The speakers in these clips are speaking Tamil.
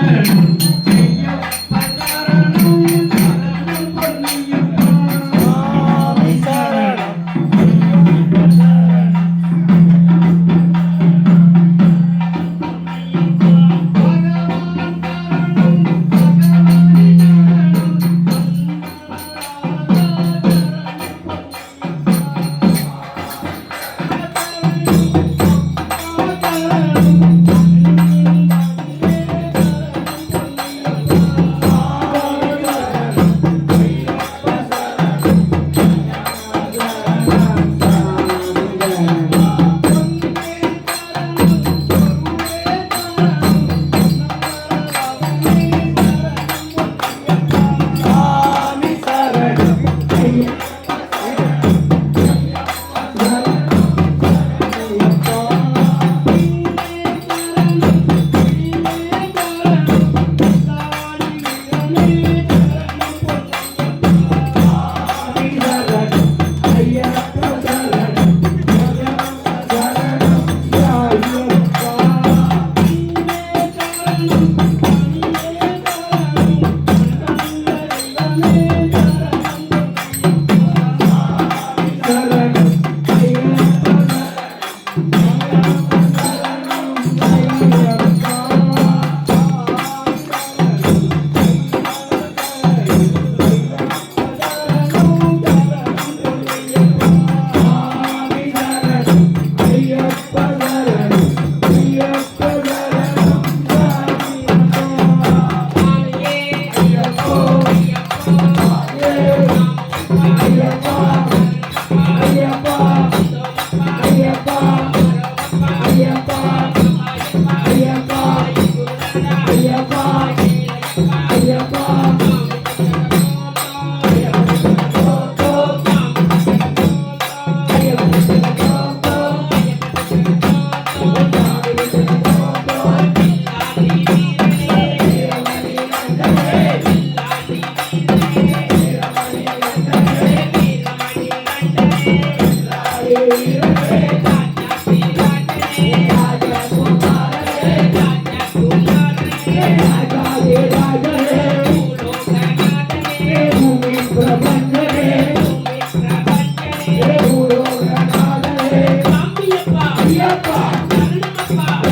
சுவாமி ஐயப்பா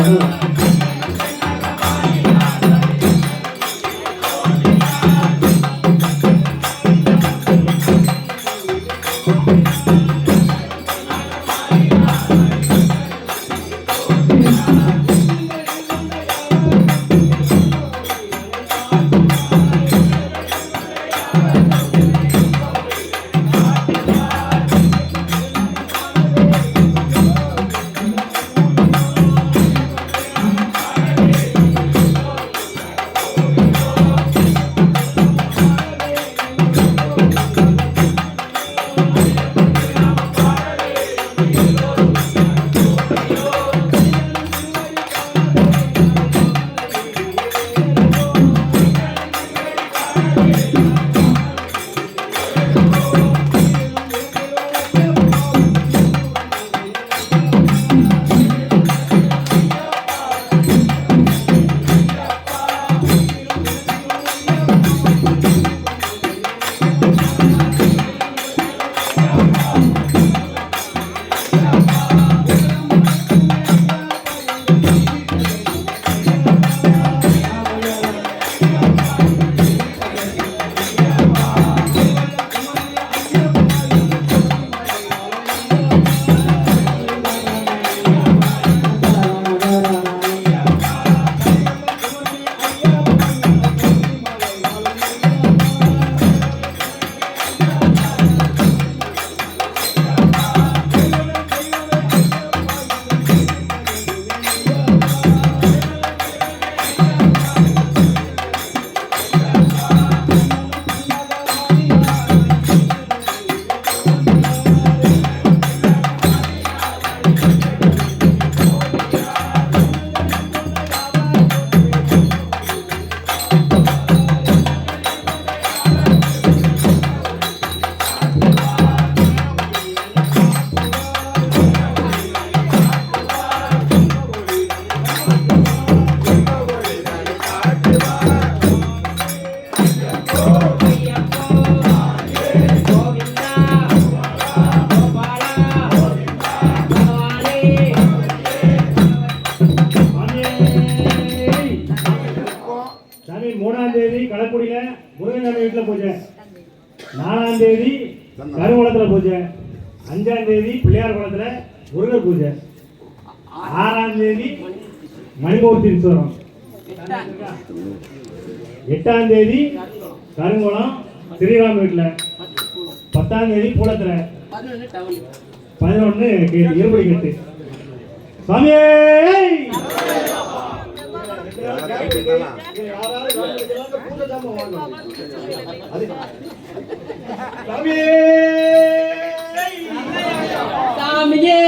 음. தேதி கருங்குளத்துல பூஜை. அஞ்சாம் தேதி பிள்ளையார் குளத்துல முருகர் பூஜை. ஆறாம் தேதி மணிமூர்த்தீஸ்வரம் எட்டாம் தேதி கருங்குளம் ஸ்ரீராம் வீட்டுல. பத்தாம் தேதி கூடத்துல. பதினொன்னு இருபடி கட்டு. சாமியே!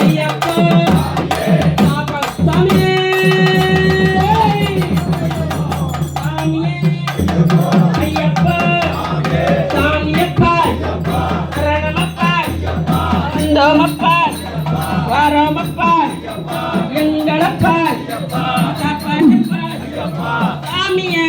ஐயப்பா! வந்தோமப்பார் வரோமப்பார் எங்களப்பார் சாமியே!